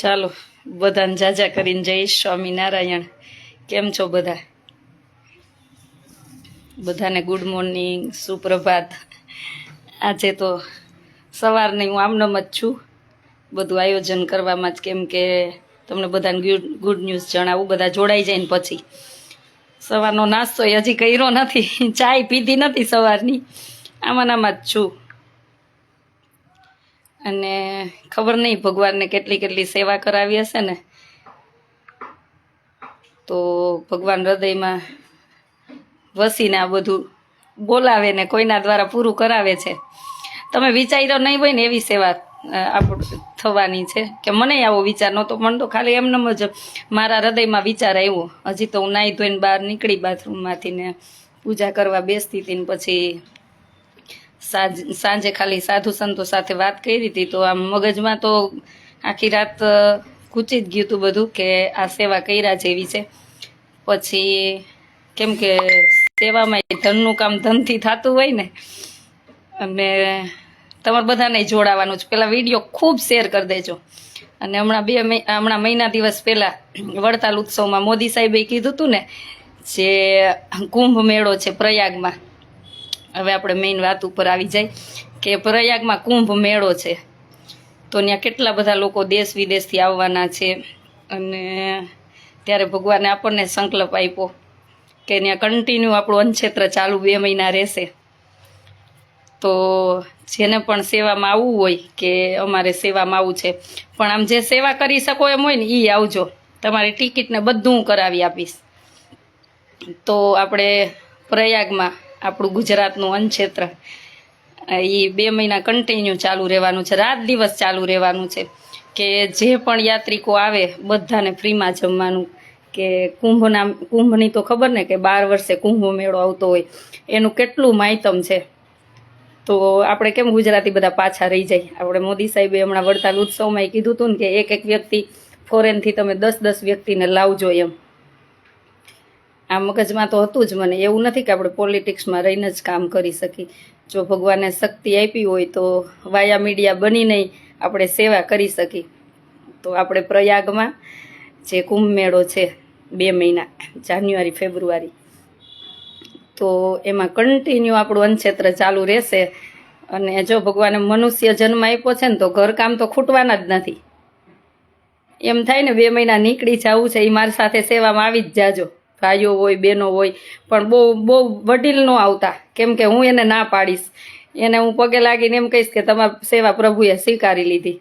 ચાલો, બધાને જાજા કરીને જય સ્વામિનારાયણ કેમ છો બધા? બધાને ગુડ મોર્નિંગ સુપ્રભાત. આજે તો સવારની હું આમનમ જ છું. બધું આયોજન કરવામાં જ, કેમ કે તમને બધાને ગુડ ન્યૂઝ જણાવું, બધા જોડાઈ જાય ને પછી. સવારનો નાસ્તો હજી કર્યો નથી, ચાય પીધી નથી સવારની. આમાં આમાં જ છું. અને ખબર નહીં ભગવાનને કેટલી કેટલી સેવા કરાવી હશે ને. તો ભગવાન હૃદયમાં વસીને આ બધું બોલાવે ને કોઈના દ્વારા પૂરું કરાવે છે. તમે વિચાર્યો નહીં હોય ને એવી સેવા આપણું થવાની છે. કે મને આવો વિચાર નહોતો પણ તો ખાલી એમનેમ જ મારા હૃદયમાં વિચાર આવ્યો. હજી તો હું નાહી ધોઈને બહાર નીકળી બાથરૂમમાંથી ને પૂજા કરવા બેસતી હતી ને પછી સાંજ ખાલી સાધુ સંતો સાથે વાત કરી હતી તો આમ મગજમાં તો આખી રાત ખૂચી જ ગયું હતું બધું કે આ સેવા કર્યા જેવી છે. પછી કેમ કે સેવામાં ધનનું કામ ધનથી થતું હોય ને, અને તમારે બધાને જોડાવાનું છે. પેલા વીડિયો ખૂબ શેર કરી દેજો. અને હમણાં બે હમણાં મહિના દિવસ પહેલા વડતાલ ઉત્સવમાં મોદી સાહેબે કીધું હતું ને, જે કુંભ મેળો છે પ્રયાગમાં હવે આપણે મેઇન વાત ઉપર આવી જાય કે પ્રયાગમાં કુંભ મેળો છે. તો ત્યાં કેટલા બધા લોકો દેશ વિદેશથી આવવાના છે અને ત્યારે ભગવાને આપણને સંકલ્પ આપ્યો કે ત્યાં કન્ટિન્યુ આપણું અન્નક્ષેત્ર ચાલુ બે મહિના રહેશે. તો જેને પણ સેવામાં આવવું હોય કે અમારે સેવામાં આવવું છે, પણ આમ જે સેવા કરી શકો એમ હોય ને એ આવજો. તમારી ટિકિટને બધું હું કરાવી આપીશ. તો આપણે પ્રયાગમાં આપણું ગુજરાતનું અન્નક્ષેત્ર એ બે મહિના કન્ટિન્યુ ચાલુ રહેવાનું છે. રાત દિવસ ચાલુ રહેવાનું છે કે જે પણ યાત્રિકો આવે બધાને ફ્રીમાં જમવાનું કે કુંભના, કુંભની તો ખબર ને કે બાર વર્ષે કુંભ મેળો આવતો હોય. એનું કેટલું માહિતમ છે. તો આપણે કેમ ગુજરાતી બધા પાછા રહી જાય? આપણે મોદી સાહેબે હમણાં વડતાલ ઉત્સવમાં એ કીધું હતું ને કે એક એક વ્યક્તિ ફોરેનથી તમે દસ દસ વ્યક્તિને લાવજો એમ. આ મગજમાં તો હતું જ મને. એવું નથી કે આપણે પોલિટિક્સમાં રહીને જ કામ કરી શકીએ. જો ભગવાને શક્તિ આપી હોય તો વાયા મીડિયા બનીને આપણે સેવા કરી શકીએ. તો આપણે પ્રયાગમાં જે કુંભ મેળો છે બે મહિના, જાન્યુઆરી, ફેબ્રુઆરી, તો એમાં કન્ટિન્યુ આપણું અન્નક્ષેત્ર ચાલુ રહેશે. અને જો ભગવાને મનુષ્ય જન્મ આપ્યો છે ને તો ઘરકામ તો ખૂટવાના જ નથી. એમ થાય ને, બે મહિના નીકળી જવું છે એ મારી સાથે સેવામાં આવી જ જાજો. ભાઈઓ હોય, બહેનો હોય, પણ બહુ બહુ વડીલ ન આવતા. કેમ કે હું એને ના પાડીશ. એને હું પગે લાગીને એમ કહીશ કે તમારી સેવા પ્રભુએ સ્વીકારી લીધી.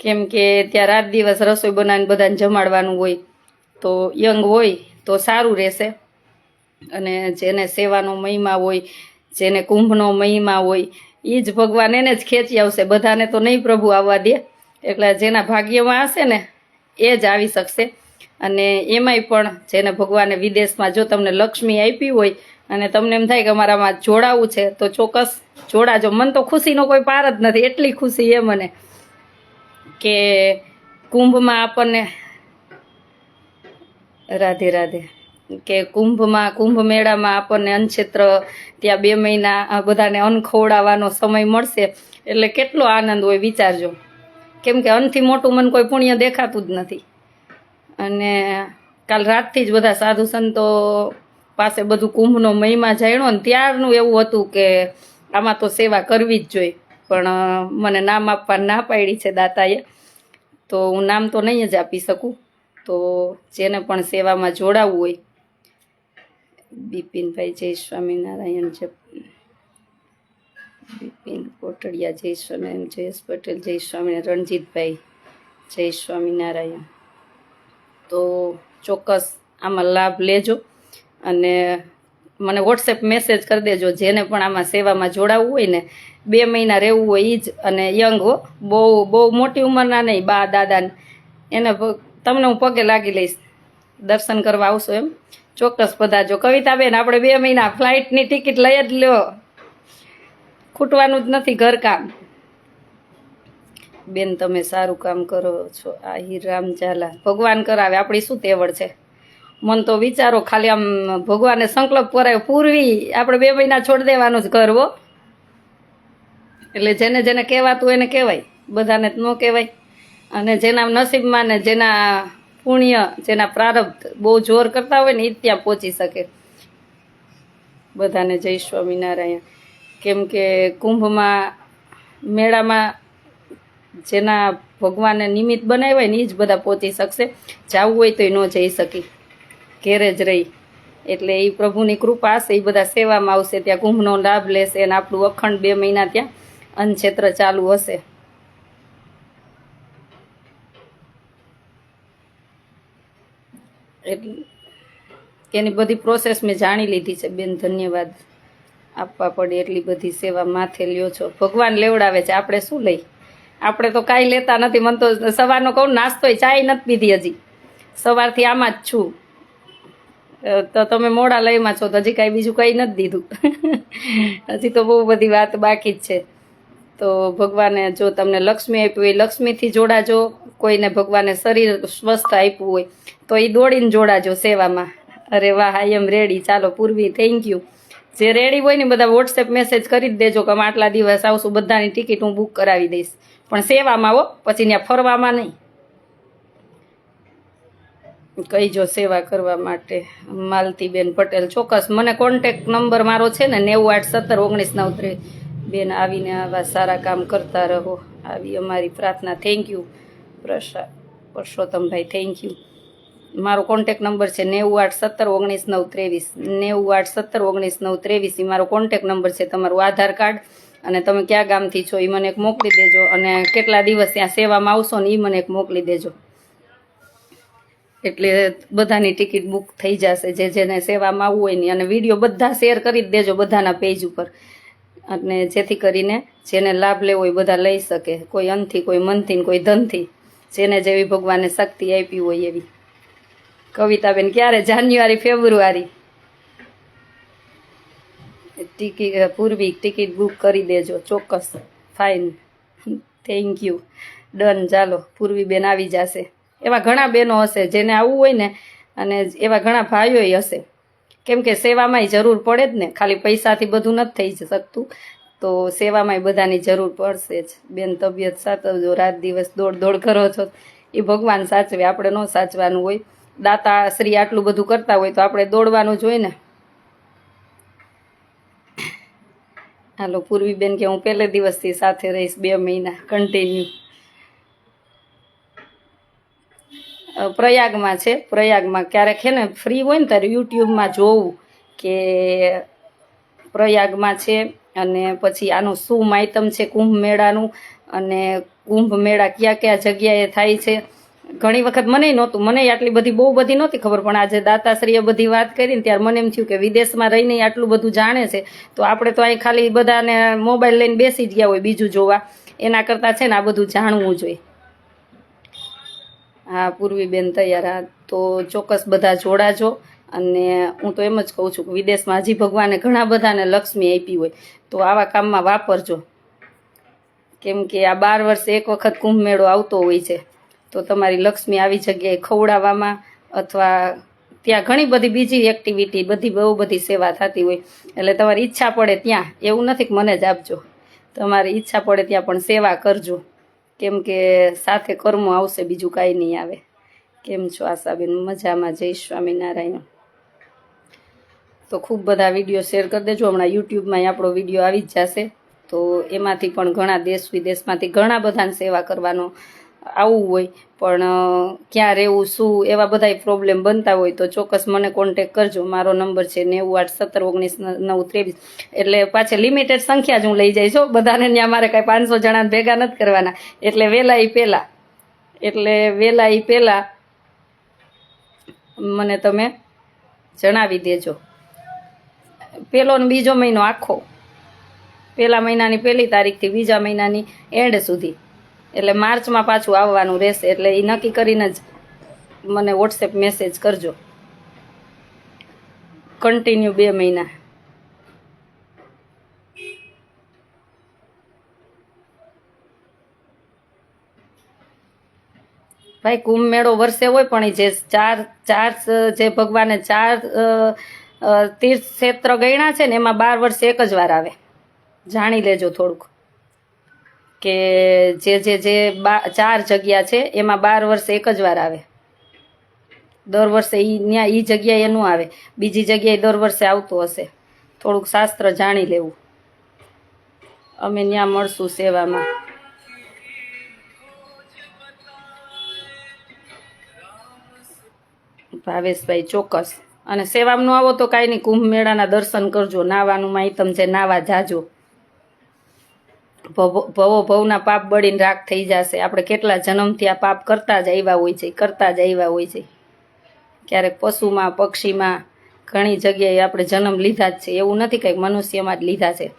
કેમ કે ત્યાં રાત દિવસ રસોઈ બનાવીને બધાને જમાડવાનું હોય, તો યંગ હોય, તો સારું રહેશે. અને જેને સેવાનો મહિમા હોય, જેને કુંભનો મહિમા હોય એ જ ભગવાન એને જ ખેંચી આવશે. બધાને તો નહીં પ્રભુ આવવા દે. એટલે જેના ભાગ્યમાં હશે ને, એ જ આવી શકશે. અને એમાંય પણ જેને ભગવાને વિદેશમાં જો તમને લક્ષ્મી આપી હોય અને તમને એમ થાય કે અમારામાં જોડાવું છે, તો ચોક્કસ જોડાજો. મન તો ખુશીનો કોઈ પાર જ નથી, એટલી ખુશી એ મને કે કુંભમાં આપણને રાધે રાધે કે કુંભમાં કુંભ મેળામાં આપણને અન્નક્ષેત્ર ત્યાં બે મહિના બધાને અન્ન ખવડાવવાનો સમય મળશે. એટલે કેટલો આનંદ હોય વિચારજો. કેમ કે અન્નથી મોટું મન કોઈ પુણ્ય દેખાતું જ નથી. અને કાલ રાતથી જ બધા સાધુ સંતો પાસે બધું કુંભનો મહિમા જાણ્યો ને ત્યારનું એવું હતું કે આમાં તો સેવા કરવી જ જોઈએ. પણ મને નામ આપવા ના પાડી છે દાતાએ. તો હું નામ તો નહીં જ આપી શકું. તો જેને પણ સેવામાં જોડાવવું હોય, બિપિનભાઈ જય સ્વામિનારાયણ જય બિપિન કોટડિયા જય સ્વામિનારાયણ જયેશ પટેલ જય સ્વામિનારાયણ રણજીતભાઈ જય સ્વામિનારાયણ તો ચોક્કસ આમાં લાભ લેજો. અને મને વોટ્સએપ મેસેજ કરી દેજો, જેને પણ આમાં સેવામાં જોડાવવું હોય ને, બે મહિના રહેવું હોય એ જ અને યંગ હો. બહુ બહુ મોટી ઉંમરના નહીં, બા દાદાને એને તમને હું પગે લાગી લઈશ. દર્શન કરવા આવશો એમ. ચોક્કસ પધારજો કવિતાબેન આપણે બે મહિના ફ્લાઇટની ટિકિટ લઈ જ લ્યો. ખૂટવાનું જ નથી ઘરકામ બેન, તમે સારું કામ કરો છો. આ હિરામ ઝાલા. ભગવાન કરાવે. આપણી શું તેવડ છે? મન તો વિચારો ખાલી આમ ભગવાને સંકલ્પ કરાયો, પૂરવી. આપણે બે મહિના છોડી દેવાનું જ કરવો એટલે જેને જેને કહેવાતું એને કહેવાય. બધાને ન કહેવાય. અને જેના નસીબમાં ને જેના પુણ્ય, જેના પ્રારબ્ધ બહુ જોર કરતા હોય ને એ ત્યાં પહોંચી શકે. બધાને જય સ્વામિનારાયણ. કેમ કે કુંભમાં, મેળામાં જેના ભગવાને નિમિત્ત બનાવ્યા હોય ને એ જ બધા પહોંચી શકશે જવું હોય તો એ ન જઈ શકી. ઘેરે જ રહી. એટલે એ પ્રભુની કૃપા હશે એ બધા સેવામાં આવશે. ત્યાં કુંભનો લાભ લેશે અને આપણું અખંડ બે મહિના ત્યાં અન્નક્ષેત્ર ચાલુ હશે. એટલે એની બધી પ્રોસેસ મેં જાણી લીધી છે. બેન, ધન્યવાદ. આપવા પડે એટલી બધી સેવા માથે લ્યો છો. ભગવાન લેવડાવે છે. આપણે શું લઈ? આપણે તો કાંઈ લેતા નથી. મને તો સવારનો કહું નાસ્તો ચાય નથી પીધી હજી. સવારથી આમાં જ છું. તો તમે મોડા લઈમાં છો, તો હજી કાંઈ બીજું કંઈ નથી દીધું. હજી તો બહુ બધી વાત બાકી જ છે. તો ભગવાને જો તમને લક્ષ્મી આપ્યું હોય, લક્ષ્મીથી જોડાજો. કોઈને ભગવાને શરીર સ્વસ્થ આપ્યું હોય, તો એ દોડીને જોડાજો સેવામાં. અરે વાહ આઈ એમ રેડી ચાલો, પૂર્વી થેન્ક યુ જે રેડી હોય ને બધા વોટ્સએપ મેસેજ કરી જ દેજો કે આટલા દિવસ આવશું, બધાની ટિકિટ હું બુક કરાવી દઈશ. પણ સેવામાં આવો પછી ત્યાં ફરવામાં નહીં. કહીજો સેવા કરવા માટે, માલતીબેન પટેલ. ચોક્કસ, મને કોન્ટેક નંબર મારો છે ને, નેવું આઠ સત્તર ઓગણીસ નવ ત્રે બેન, આવીને આવા સારા કામ કરતા રહો. આવી અમારી પ્રાર્થના. થેન્ક યુ પ્રસા પરસોત્તમભાઈ થેન્ક યુ મારો કોન્ટેક નંબર છે નેવું આઠ સત્તર ઓગણીસ નવ ત્રેવીસ. નેવું આઠ સત્તર ઓગણીસ નવ ત્રેવીસ એ મારો કોન્ટેક નંબર છે તમારું આધાર કાર્ડ. અને તમે કયા ગામથી છો એ મને એક મોકલી દેજો. અને કેટલા દિવસ ત્યાં સેવામાં આવશો ને એ મને એક મોકલી દેજો. એટલે બધાની ટિકિટ બુક થઈ જશે, જે જેને સેવામાં આવવું હોય ને અને વીડિયો બધા શેર કરી જ દેજો બધાના પેજ ઉપર. અને જેથી કરીને જેને લાભ લેવો એ બધા લઈ શકે. કોઈ અનથી કોઈ મનથી કોઈ ધનથી. જેને જેવી ભગવાને શક્તિ આપી હોય એવી. કવિતાબેન, ક્યારે? January, February? Ticket Purvi ticket book કરી દેજો, ચોક્કસ. ફાઇન થેન્ક યુ ડન ચાલો, પૂર્વી બેન આવી જશે. એવા ઘણા બહેનો હશે, જેને આવવું હોય ને, અને એવા ઘણા ભાઈઓય હશે. કેમ કે સેવામાંય જરૂર પડે જ ને, ખાલી પૈસાથી બધું નથી થઈ શકતું. તો સેવામાંય બધાની જરૂર પડશે જ. બેન તબિયત સાચવજો રાત દિવસ દોડ દોડ કરો છો એ ભગવાન સાચવે, આપણે ન સાચવાનું હોય. દાતા શ્રી આટલું બધું કરતા હોય તો આપણે દોડવાનું જ હોય ને. હાલો, પૂર્વીબેન કે હું પહેલે દિવસથી સાથે રહીશ, બે મહિના કન્ટિન્યુ પ્રયાગમાં છે, પ્રયાગમાં ક્યારેક છે ને ફ્રી હોય ને ત્યારે યુટ્યુબમાં જોવું કે પ્રયાગમાં છે અને પછી આનું શું માયતમ છે, કુંભ મેળાનું અને કુંભ મેળા કયા કયા જગ્યાએ થાય છે. ઘણી વખત મને નહોતું. મને આટલી બધી બહુ બધી નહોતી ખબર, પણ આજે દાતાશ્રીએ બધી વાત કરી ને ત્યારે મને એમ થયું કે વિદેશમાં રહીને આટલું બધું જાણે છે, તો આપણે તો અહીં ખાલી બધાને મોબાઈલ લઈને બેસી જ ગયા હોય બીજું જોવા. એના કરતાં છે ને આ બધું જાણવું જોઈએ. હા, પૂર્વીબેન તૈયાર. હા, તો ચોક્કસ બધા જોડાજો. અને હું તો એમ જ કહું છું કે વિદેશમાં હજી ભગવાને ઘણા બધાને લક્ષ્મી આપી હોય, તો આવા કામમાં વાપરજો. કેમ કે આ બાર વર્ષે એક વખત કુંભ મેળો આવતો હોય છે. તો તમારી લક્ષ્મી આવી જગ્યાએ ખવડાવવામાં અથવા ત્યાં ઘણી બધી બીજી એક્ટિવિટી બધી બહુ બધી સેવા થતી હોય. એટલે તમારી ઈચ્છા પડે ત્યાં. એવું નથી કે મને જ આપજો. તમારી ઈચ્છા પડે ત્યાં પણ સેવા કરજો. કેમ કે સાથે કર્મો આવશે, બીજું કાંઈ નહીં આવે. કેમ છો આશાબેન? મજામાં? જય સ્વામિનારાયણ. તો ખૂબ બધા વીડિયો શેર કરી દેજો. હમણાં યુટ્યુબમાં આપણો વીડિયો આવી જ જશે. તો એમાંથી પણ ઘણા દેશ વિદેશમાંથી ઘણા બધાને સેવા કરવાનો આવવું હોય. પણ ક્યાં રહેવું, શું, એવા બધા પ્રોબ્લેમ બનતા હોય તો ચોક્કસ મને કોન્ટેક કરજો. મારો નંબર છે નેવું આઠ સત્તર ઓગણીસ નવ ત્રેવીસ. એટલે પાછી લિમિટેડ સંખ્યા જ હું લઈ જઈશ બધાને ત્યાં મારે કાંઈ પાંચસો જણાને ભેગા નથી કરવાના. એટલે વહેલા એ પહેલાં એટલે વહેલા એ પહેલાં મને તમે જણાવી દેજો. પહેલો ને બીજો મહિનો આખો. પહેલા મહિનાની પહેલી તારીખથી બીજા મહિનાની એન્ડ સુધી. એટલે માર્ચમાં પાછું આવવાનું રહેશે. એટલે એ નક્કી કરીને જ મને વોટ્સએપ મેસેજ કરજો. કન્ટિન્યુ બે મહિના. ભાઈ કુંભ મેળો વર્ષે હોય પણ જે ચાર ચાર જે ભગવાને ચાર તીર્થ ક્ષેત્ર ગણ્યા છે ને, એમાં બાર વર્ષે એક જ વાર આવે. જાણી લેજો થોડુંક. કે જે જે જે બા, ચાર જગ્યા છે, એમાં બાર વર્ષે એક જ વાર આવે. દર વર્ષે એ ત્યાં એ જગ્યાએ ન આવે. બીજી જગ્યાએ દર વર્ષે આવતું હશે. થોડુંક શાસ્ત્ર જાણી લેવું. અમે ત્યાં મળશું સેવામાં. ભાવેશભાઈ, ચોક્કસ. અને સેવામાં આવો તો કાંઈ નહીં. કુંભ મેળાના દર્શન કરજો નાવાનું માહિતમ છે નાવા જાજો. ભવો ભવો, ભવના પાપ બળીને રાખ થઈ જશે. આપણે કેટલા જન્મથી આ પાપ કરતા જ આવ્યા હોય છે, કરતા જ આવ્યા હોય છે. ક્યારેક પશુમાં, પક્ષીમાં ઘણી જગ્યાએ આપણે જન્મ લીધા જ છે. એવું નથી કંઈક મનુષ્યમાં જ લીધા છે.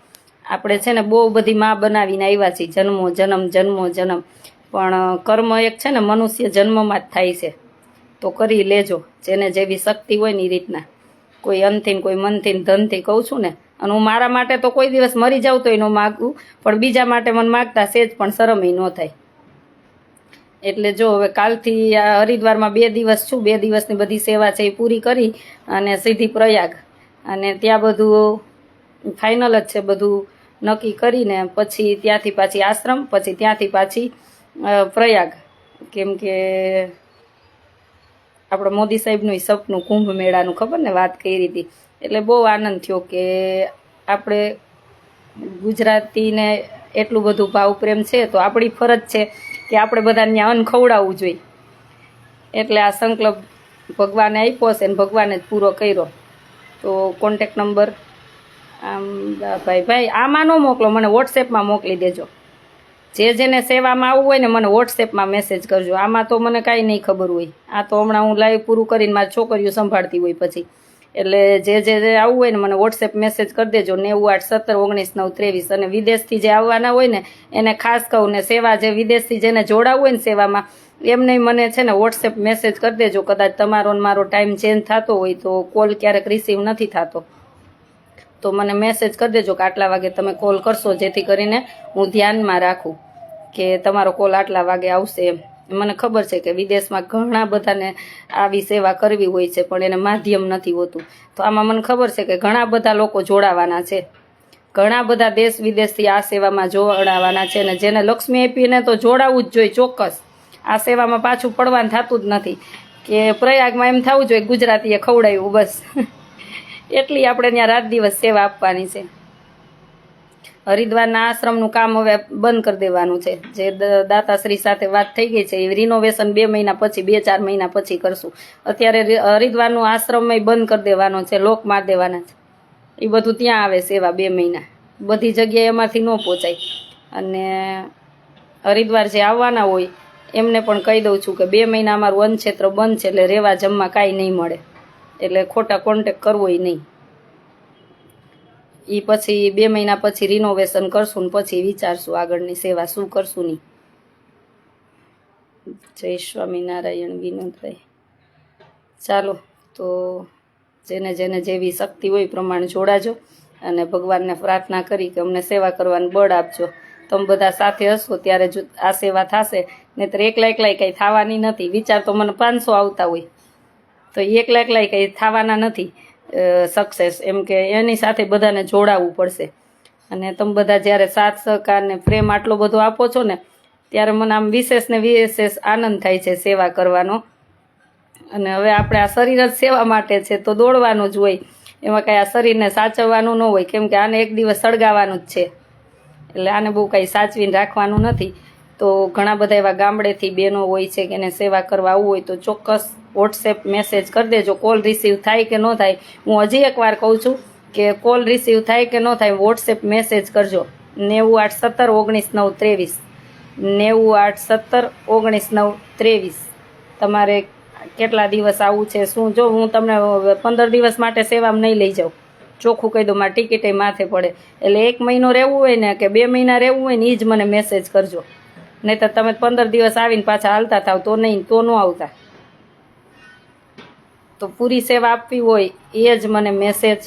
આપણે છે ને બહુ બધી માં બનાવીને આવ્યા છીએ. જન્મો, જન્મ જન્મો, જન્મ. પણ કર્મ એક છે ને મનુષ્ય જન્મમાં જ થાય છે. તો કરી લેજો. જેને જેવી શક્તિ હોય ને એ રીતના. કોઈ અંતિમ, કોઈ મનથી ધનથી કહું છું ને અને હું મારા માટે તો કોઈ દિવસ મરી જાઉં તોય ન માગું, પણ બીજા માટે મને માગતા સેજ પણ શરમય ન થાય. એટલે જો હવે કાલથી આ હરિદ્વારમાં બે દિવસ છું, બે દિવસની બધી સેવા છે એ પૂરી કરી અને સીધી પ્રયાગ. અને ત્યાં બધું ફાઇનલ જ છે, બધું નક્કી કરીને પછી ત્યાંથી પાછી આશ્રમ, પછી ત્યાંથી પાછી પ્રયાગ. કેમ કે આપણે મોદી સાહેબનું સપનું કુંભ મેળાનું ખબર ને વાત કરી હતી? એટલે બહુ આનંદ થયો કે આપણે ગુજરાતીને એટલું બધું ભાવ પ્રેમ છે, તો આપણી ફરજ છે કે આપણે બધાને અન્ન ખવડાવવું જોઈએ. એટલે આ સંકલ્પ ભગવાને આપ્યો છે ને ભગવાને જ પૂરો કર્યો. તો કોન્ટેક નંબર આમ, ભાઈ ભાઈ, આમાં ન મોકલો, મને વોટ્સએપમાં મોકલી દેજો. જે જેને સેવામાં આવવું હોય ને મને વોટ્સએપમાં મેસેજ કરજો. આમાં તો મને કાંઈ નહીં ખબર હોય. આ તો હમણાં હું લાઈવ પૂરું કરીને મારી છોકરીઓ સંભાળતી હોય પછી. એટલે જે જે જે આવવું હોય ને મને વોટ્સએપ મેસેજ કરી દેજો નેવું આઠ સત્તર ઓગણીસ નવ ત્રેવીસ. અને વિદેશથી જે આવવાના હોય ને, એને ખાસ કહું ને સેવા જે વિદેશથી જેને જોડાવવું હોય ને સેવામાં, એમને મને છે ને વોટ્સએપ મેસેજ કરી દેજો. કદાચ તમારો ને મારો ટાઈમ ચેન્જ થતો હોય તો કોલ ક્યારેક રિસીવ નથી થતો. તો મને મેસેજ કરી દેજો કે આટલા વાગે તમે કોલ કરશો, જેથી કરીને હું ધ્યાનમાં રાખું કે તમારો કોલ આટલા વાગે આવશે એમ. મને ખબર છે કે વિદેશમાં ઘણા બધાને આવી સેવા કરવી હોય છે, પણ એને માધ્યમ નથી હોતું. તો આમાં મને ખબર છે કે ઘણા બધા લોકો જોડાવાના છે. ઘણા બધા દેશ વિદેશથી આ સેવામાં જોડાવાના છે ને જેને લક્ષ્મી આપીને તો જોડાવવું જ જોઈએ ચોક્કસ. આ સેવામાં પાછું પડવાનું થતું જ નથી. કે પ્રયાગમાં એમ થવું જોઈએ, ગુજરાતીએ ખવડાવ્યું, બસ. એટલી આપણે ત્યાં રાત દિવસ સેવા આપવાની છે. હરિદ્વારના આશ્રમનું કામ હવે બંધ કરી દેવાનું છે. જે દાતાશ્રી સાથે વાત થઈ ગઈ છે એ રિનોવેશન બે મહિના પછી, બે ચાર મહિના પછી કરશું. અત્યારે હરિદ્વારનું આશ્રમય બંધ કરી દેવાનો છે લોક માર દેવાના છે. એ બધું ત્યાં આવે સેવા બે મહિના. બધી જગ્યાએ એમાંથી ન પહોંચાય અને હરિદ્વાર જે આવવાના હોય, એમને પણ કહી દઉં છું કે બે મહિના અમારું વન ક્ષેત્ર બંધ છે એટલે રહેવા જમવા કાંઈ નહીં મળે. એટલે ખોટા કોન્ટેક કરવો નહીં. એ પછી બે મહિના પછી રિનોવેશન કરશું ને પછી વિચારશું આગળની સેવા શું કરશું નહીં જય સ્વામિનારાયણ વિનોદભાઈ. ચાલો, તો જેને જેને જેવી શક્તિ હોય પ્રમાણે જોડાજો અને ભગવાનને પ્રાર્થના કરી કે અમને સેવા કરવાનું બળ આપજો. તમે બધા સાથે હશો ત્યારે જો આ સેવા થશે, નહીંતર એકલા એકલાય કંઈ થવાની નથી. વિચાર તો મને પાંચસો આવતા હોય. તો એકલા એકલાય કંઈ થવાના નથી. સક્સેસ એમ કે એની સાથે બધાને જોડાવવું પડશે. અને તમે બધા જ્યારે સાથ સહકારને પ્રેમ આટલો બધો આપો છો ને, ત્યારે મને આમ વિશેષ ને વિશેષ આનંદ થાય છે સેવા કરવાનો. અને હવે આપણે આ શરીર જ સેવા માટે છે, તો દોડવાનું જ હોય. એમાં કાંઈ આ શરીરને સાચવવાનું ન હોય, કેમ કે આને એક દિવસ સળગાવવાનું જ છે. એટલે આને બહુ કાંઈ સાચવીને રાખવાનું નથી. તો ઘણા બધા એવા ગામડેથી બહેનો હોય છે કે એને સેવા કરવા આવવું હોય તો ચોક્કસ વોટ્સએપ મેસેજ કરી દેજો કોલ રિસીવ થાય કે ન થાય. હું હજી એકવાર કહું છું કે કોલ રિસીવ થાય કે ન થાય વોટ્સએપ મેસેજ કરજો. નેવું આઠ સત્તર ઓગણીસ નવ ત્રેવીસ. નેવું આઠ સત્તર ઓગણીસ નવ ત્રેવીસ. તમારે કેટલા દિવસ આવવું છે, શું? જો હું તમને પંદર દિવસ માટે સેવામાં નહીં લઈ જાઉં. ચોખ્ખું કહી દઉં, મારી ટિકિટે માથે પડે. એટલે એક મહિનો રહેવું હોય ને કે બે મહિના રહેવું હોય ને એ જ મને મેસેજ કરજો. નહીં તો તમે પંદર દિવસ આવીને પાછા હાલતા થાવ તો નહીં, તો ન આવતા. તો પૂરી સેવા આપવી હોય એ જ મને મેસેજ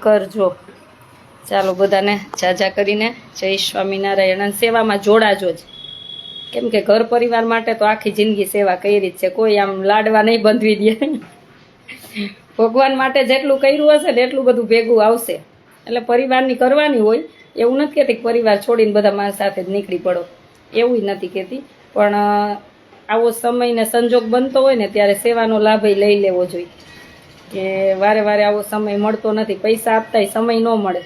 કરજો. ચાલો બધાને જાજા કરીને જય સ્વામિનારાયણ. સેવામાં જોડાજો જ. કેમ કે ઘર પરિવાર માટે તો આખી જિંદગી સેવા કરી જ છે. કોઈ આમ લાડવા નહીં બંધવી દે. ભગવાન માટે જેટલું કર્યું હશે ને એટલું બધું ભેગું આવશે. એટલે પરિવારની કરવાની હોય એવું નથી કહેતી પરિવાર છોડીને બધા મારા સાથે જ નીકળી પડો. એવું નથી કહેતી. પણ આવો સમય ને સંજોગ બનતો હોય ને ત્યારે સેવાનો લાભ લઈ લેવો જોઈએ. કે વારે વારે આવો સમય મળતો નથી. પૈસા આપતાય સમય ન મળે.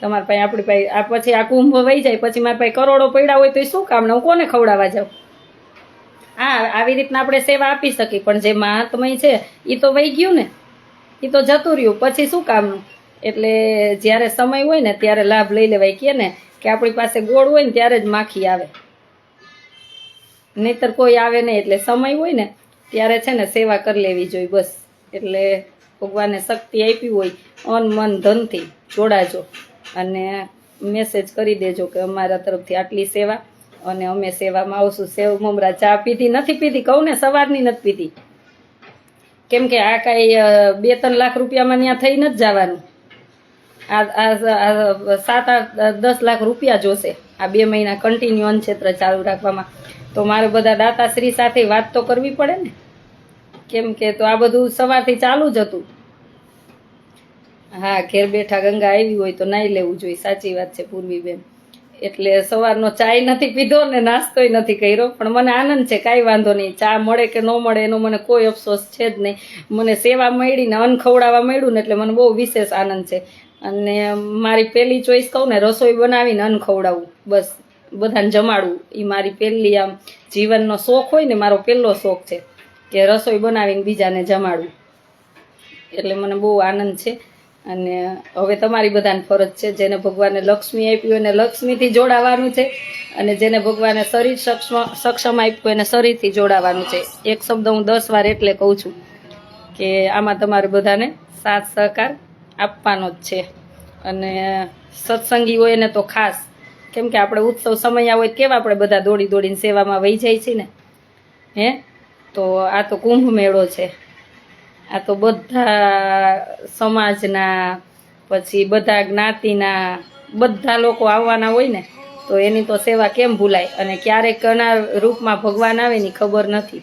તમારા પાસે આપણી પાસે, આ પછી આ કુંભ વહી જાય, પછી મારા પાસે કરોડો પડ્યા હોય તો શું કામ? હું કોને ખવડાવવા જાઉં? હા આવી રીતના આપણે સેવા આપી શકીએ. પણ જે મહાત્મય છે એ તો વહી ગયું ને. એ તો જતું રહ્યું. પછી શું કામનું? એટલે જ્યારે સમય હોય ને ત્યારે લાભ લઈ લેવાય. કે ને, કે આપણી પાસે ગોળ હોય ને ત્યારે જ માખી આવે. નહીતર કોઈ આવે નહીં એટલે સમય હોય ને, ત્યારે છે ને સેવા કરી લેવી જોઈએ બસ. એટલે ભગવાને શક્તિ આપી હોય અન મન, ધનથી જોડાજો અને મેસેજ કરી દેજો કે અમારા તરફથી આટલી સેવા અને અમે સેવામાં આવશું. સેવ મમરા ચા પીધી નથી પીધી, કહું ને સવારની નથી પીધી. કેમ કે આ કાંઈ બે, ત્રણ લાખ રૂપિયામાં ત્યાં થઈ નથી જવાનું. આ, સાત, આઠ, દસ લાખ રૂપિયા જોશે. આ બે મહિના કન્ટિન્યુ ક્ષેત્ર ચાલુ રાખવામાં. તો મારે બધા દાતાશ્રી સાથે વાત તો કરવી પડે ને? કેમ કે તો આ બધું સવારથી ચાલુ જ હતું. હા, ઘેર બેઠા ગંગા આવી હોય તો નાઈ લેવું જોઈએ. સાચી વાત છે પૂર્વીબેન. એટલે સવારનો ચાય નથી પીધો ને નાસ્તોય નથી કર્યો. પણ મને આનંદ છે, કાંઈ વાંધો નહીં. ચા મળે કે ન મળે એનો મને કોઈ અફસોસ છે જ નહીં. મને સેવા મળી ને અન્ન ખવડાવવા મળ્યું ને એટલે મને બહુ વિશેષ આનંદ છે. અને મારી પહેલી ચોઈસ કહું ને, રસોઈ બનાવીને અન્ન ખવડાવવું બસ, બધાને જમાડવું એ મારી પહેલી આમ જીવનનો શોખ હોય ને, મારો પહેલો શોખ છે કે રસોઈ બનાવીને બીજાને જમાડવું એટલે મને બહુ આનંદ છે. અને હવે તમારી બધાને ફરજ છે, જેને ભગવાને લક્ષ્મી આપી હોય એને લક્ષ્મીથી જોડાવાનું છે અને જેને ભગવાને શરીર સક્ષમ સક્ષમ આપ્યું હોય એને શરીરથી જોડાવાનું છે. એક શબ્દ હું દસ વાર એટલે કહું છું કે આમાં તમારે બધાને સાથ સહકાર આપવાનો જ છે. અને સત્સંગી હોય ને તો ખાસ. કેમ કે આપણે ઉત્સવ સમય હોય કેવા આપણે બધા દોડી દોડીને સેવામાં વહી જાય છે ને? હે? તો આ તો કુંભ મેળો છે. આ તો બધા સમાજના, પછી બધા જ્ઞાતિના, બધા લોકો આવવાના હોય ને, તો એની તો સેવા કેમ ભૂલાય? અને ક્યારેક કના રૂપમાં ભગવાન આવે ખબર નથી.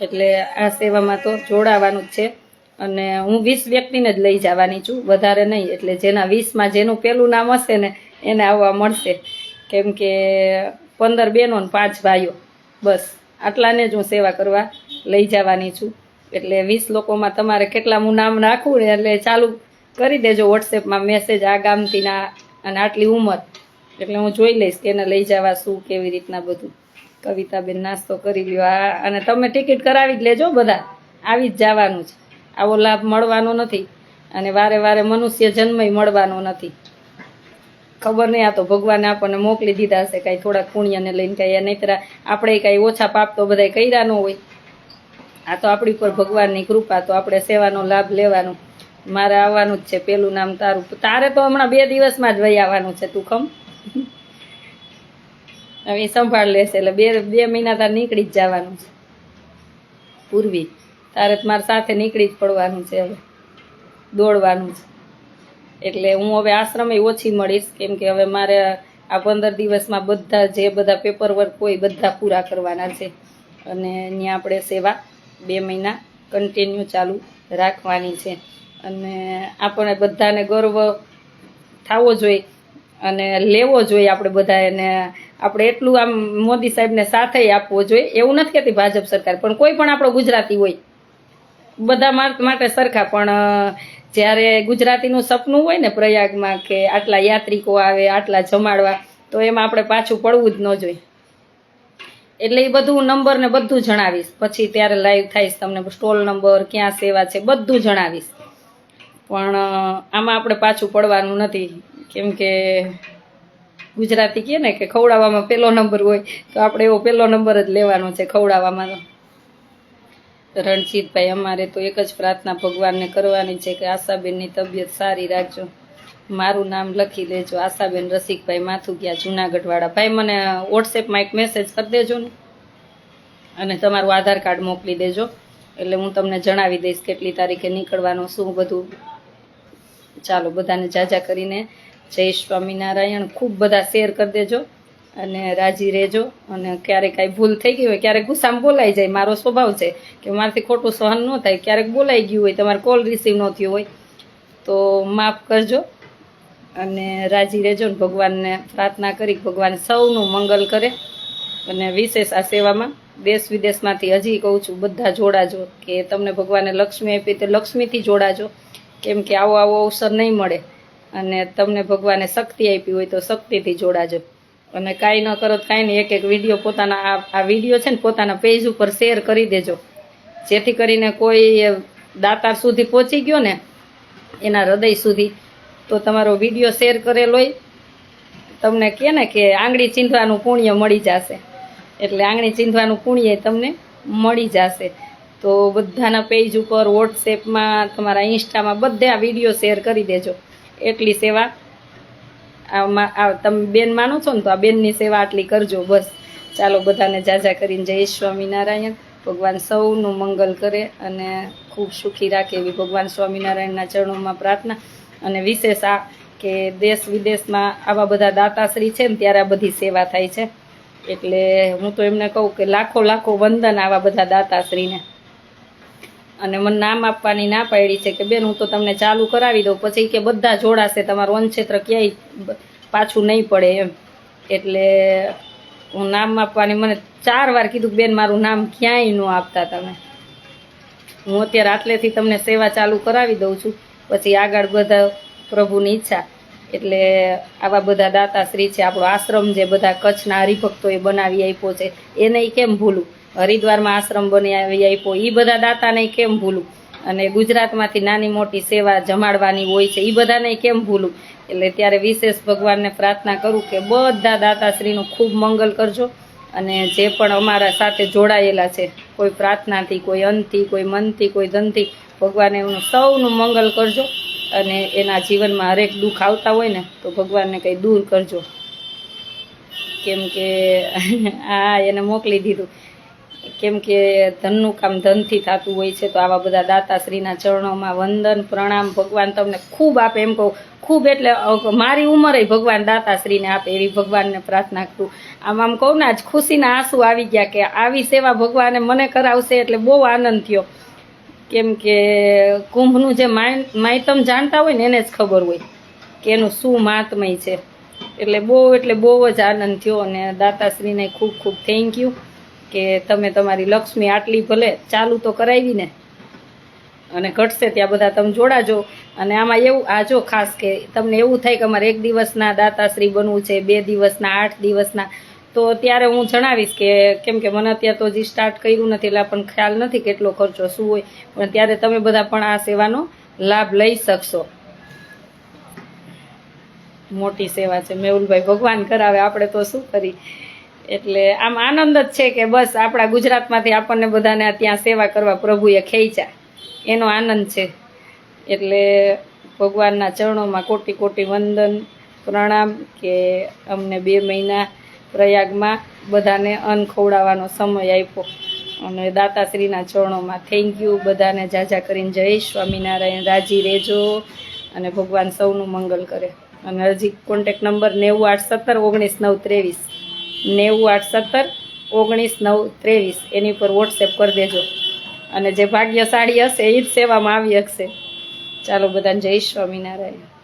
એટલે આ સેવામાં તો જોડાવાનું જ છે. અને હું વીસ વ્યક્તિને જ લઈ જવાની છું, વધારે નહીં. એટલે જેના વીસમાં જેનું પહેલું નામ હશે ને, એને આવવા મળશે. કેમ કે પંદર બહેનો ને પાંચ ભાઈઓ. બસ, આટલાને જ હું સેવા કરવા લઈ જવાની છું. એટલે વીસ લોકોમાં તમારે કેટલા હું નામ નાખું ને, એટલે ચાલુ કરી દેજો વોટ્સએપમાં મેસેજ આ ગામથી ના અને આટલી ઉંમર. એટલે હું જોઈ લઈશ કે એને લઈ જવા શું, કેવી રીતના બધું. કવિતાબેન નાસ્તો કરી લ્યો. આ અને તમે ટિકિટ કરાવી જ લેજો બધા. આવી જ જવાનું છે. આવો લાભ મળવાનો નથી. અને વારે વારે મનુષ્ય જન્મય મળવાનો નથી. ખબર નહીં આ તો ભગવાને આપણને મોકલી દીધા હશે, કાંઈ થોડા પુણ્યને લઈને કાંઈ નહીતર આપણે કાંઈ ઓછા પાપ તો બધાય કર્યા ન હોય. આ તો આપણી પર ભગવાનની કૃપા, તો આપણે સેવાનો લાભ લેવાનો. મારે આવવાનું જ છે, પેલું નામ તારું. તારે તો હમણાં બે દિવસમાં જ વહી આવવાનું છે, તું ખમ. હવે સંભાળ લેશે, એટલે બે બે મહિના તાર નીકળી જ જવાનું છે. પૂર્વી. તારે મારે સાથે નીકળી જ પડવાનું છે હવે. દોડવાનું છે. એટલે હું હવે આશ્રમે ઓછી મળીશ, કેમ કે હવે મારે આ પંદર દિવસમાં બધા જે બધા પેપર વર્ક હોય બધા પૂરા કરવાના છે. અને ત્યાં આપણે સેવા બે મહિના કન્ટિન્યુ ચાલુ રાખવાની છે. અને આપણે બધાને ગર્વ થવો જોઈએ અને લેવો જોઈએ આપણે બધા એને આપણે એટલું આમ મોદી સાહેબને સાથે આપવો જોઈએ. એવું નથી કહેતી ભાજપ સરકાર, પણ કોઈ પણ આપણો ગુજરાતી હોય બધા માર્ક માટે સરખા, પણ જ્યારે ગુજરાતીનું સપનું હોય ને પ્રયાગમાં કે આટલા યાત્રિકો આવે, આટલા જમાડવા, તો એમાં આપણે પાછું પડવું જ ન જોઈએ. એટલે એ બધું નંબર ને બધું જણાવીશ. પછી ત્યારે લાઈવ થઈશ તમને સ્ટોલ નંબર ક્યાં સેવા છે, બધું જણાવીશ. પણ આમાં આપણે પાછું પડવાનું નથી. કેમ કે ગુજરાતી કહે ને કે ખવડાવવામાં પહેલો નંબર હોય, તો આપણે એવો પહેલો નંબર જ લેવાનો છે ખવડાવવામાં. રણજીતભાઈ, અમારે તો એક જ પ્રાર્થના ભગવાનને કરવાની છે કે આશાબેનની તબિયત સારી રાખજો. મારું નામ લખી દેજો આશાબેન રસિકભાઈ માથું ગયા જુનાગઢવાળા. ભાઈ, મને વોટ્સએપમાં એક મેસેજ કરી દેજો ને. અને તમારું આધાર કાર્ડ મોકલી દેજો. એટલે હું તમને જણાવી દઈશ કેટલી તારીખે નીકળવાનું, શું બધું. ચાલો, બધાને જાજા કરીને જય સ્વામિનારાયણ. ખૂબ બધા શેર કરી દેજો. અને રાજી રહેજો. અને ક્યારેક કાંઈ ભૂલ થઈ ગઈ હોય, ક્યારેક ગુસ્સામાં બોલાઈ જાય. મારો સ્વભાવ છે કે મારાથી ખોટું સહન ન થાય. ક્યારેક બોલાઈ ગયું હોય, તમારે કોલ રિસીવ ન થયો હોય. તો માફ કરજો અને રાજી રહેજો ને ભગવાનને પ્રાર્થના કરી ભગવાન સૌનું મંગલ કરે. અને વિશેષ આ સેવામાં દેશ વિદેશમાંથી હજી કહું છું, બધા જોડાજો કે તમને ભગવાને લક્ષ્મી આપી તે લક્ષ્મીથી જોડાજો. કેમ કે આવો આવો અવસર નહીં મળે. અને તમને ભગવાને શક્તિ આપી હોય તો શક્તિથી જોડાજો. અને કાંઈ ન કરો કાંઈ નહીં. એક એક વીડિયો પોતાના આ વીડિયો છે ને પોતાના પેજ ઉપર શેર કરી દેજો. જેથી કરીને કોઈ દાતાર સુધી પહોંચી ગયો ને, એના હૃદય સુધી. તો તમારો વીડિયો શેર કરેલો તમને કહે ને કે આંગળી ચીંધવાનું પુણ્ય મળી જશે. એટલે આંગળી ચીંધવાનું પુણ્ય તમને મળી જશે. તો બધાના પેજ ઉપર વોટ્સએપમાં તમારા ઇન્સ્ટામાં બધે આ વીડિયો શેર કરી દેજો. એટલી સેવા તમે બેન માનો છો ને તો આ બેનની સેવા આટલી કરજો, બસ. ચાલો બધાને જાજા કરીને જય સ્વામિનારાયણ. ભગવાન સૌનું મંગલ કરે અને ખૂબ સુખી રાખે એવી ભગવાન સ્વામિનારાયણના ચરણોમાં પ્રાર્થના. અને વિશેષ આ કે દેશ વિદેશમાં આવા બધા દાતાશ્રી છે ને ત્યારે આ બધી સેવા થાય છે. એટલે હું તો એમને કહું કે લાખો લાખો વંદન આવા બધા દાતાશ્રીને. અને મને નામ આપવાની ના પાડી છે કે બેન, હું તો તમને ચાલુ કરાવી દઉં. પછી કે બધા જોડાશે, તમારું અન્નક્ષેત્ર ક્યાંય પાછું નહીં પડે એમ. એટલે હું નામ આપવાની મને ચાર વાર કીધું બેન, મારું નામ ક્યાંય ન આપતા તમે. હું અત્યારે આટલેથી તમને સેવા ચાલુ કરાવી દઉં છું. પછી આગળ બધા પ્રભુની ઈચ્છા. એટલે આવા બધા દાતાશ્રી છે, આપણો આશ્રમ જે બધા કચ્છના હરિભક્તોએ બનાવી આપ્યો છે, એને કેમ ભૂલું? હરિદ્વારમાં આશ્રમ બનાવી આપ્યો એ બધા દાતાને કેમ ભૂલું? અને ગુજરાતમાંથી નાની મોટી સેવા જમાડવાની હોય છે એ બધાને કેમ ભૂલું? એટલે ત્યારે વિશેષ ભગવાનને પ્રાર્થના કરું કે બધા દાતાશ્રીનું ખૂબ મંગલ કરજો અને જે પણ અમારા સાથે જોડાયેલા છે, કોઈ પ્રાર્થનાથી, કોઈ અંતથી, કોઈ મનથી, કોઈ ધનથી, ભગવાને એનું સૌનું મંગલ કરજો અને એના જીવનમાં હરેક દુઃખ આવતા હોય ને, તો ભગવાનને કંઈ દૂર કરજો. કેમ કે આ એને મોકલી દીધું. કેમ કે ધનનું કામ ધનથી થતું હોય છે, તો આવા બધા દાતાશ્રીના ચરણોમાં વંદન, પ્રણામ, ભગવાન તમને ખૂબ આપે. એમ કહું, ખૂબ એટલે મારી ઉંમરે ભગવાન દાતાશ્રીને આપે, એવી ભગવાનને પ્રાર્થના કરું. આમ આમ કહું ને, આજ ખુશીના આંસુ આવી ગયા કે આવી સેવા ભગવાને મને કરાવશે એટલે બહુ આનંદ થયો. કેમ કે કુંભનું જે માય, માયતમ જાણતા હોય ને, એને જ ખબર હોય કે એનું શું મહાત્મય છે. એટલે બહુ એટલે બહુ જ આનંદ થયો અને દાતાશ્રીને ખૂબ ખૂબ થેન્ક યુ કે તમે તમારી લક્ષ્મી આટલી ભલે ચાલુ તો કરાવી ને. અને ઘટશે ત્યાં બધા તમે જોડાજો. અને આમાં એવું, આ જો ખાસ કે તમને એવું થાય કે અમારે એક દિવસના દાતાશ્રી બનવું છે, બે દિવસના, આઠ દિવસના, તો ત્યારે હું જણાવીશ કે કેમ કે મને અત્યારે તો હજી સ્ટાર્ટ કર્યું નથી, એટલે પણ ખ્યાલ નથી કેટલો ખર્ચો શું હોય. પણ ત્યારે તમે બધા પણ આ સેવાનો લાભ લઈ શકશો. મોટી સેવા છે. મેહુલભાઈ ભગવાન કરાવે. આપણે તો શું કરી? એટલે આમ આનંદ જ છે કે બસ આપણા ગુજરાતમાંથી આપણને બધાને ત્યાં સેવા કરવા પ્રભુએ ખેંચ્યા. એનો આનંદ છે. એટલે ભગવાનના ચરણોમાં કોટી કોટી વંદન, પ્રણામ કે અમને બે મહિના પ્રયાગમાં બધાને અન્ન ખવડાવવાનો સમય આપ્યો. અને દાતાશ્રીના ચરણોમાં થેન્ક યુ બધાને જાજા કરીને જય સ્વામિનારાયણ, રાજી રહેજો. અને ભગવાન સૌનું મંગલ કરે. અને હજી કોન્ટેક નંબર નેવું આઠ સત્તર ઓગણીસ નવ ત્રેવીસ. નેવું આઠ સત્તર ઓગણીસ નવ ત્રેવીસ. એની પર વોટ્સએપ કરી દેજો. અને જે ભાગ્યશાળી હશે એ જ સેવામાં આવી શકશે ચાલો બધાને જય સ્વામિનારાયણ.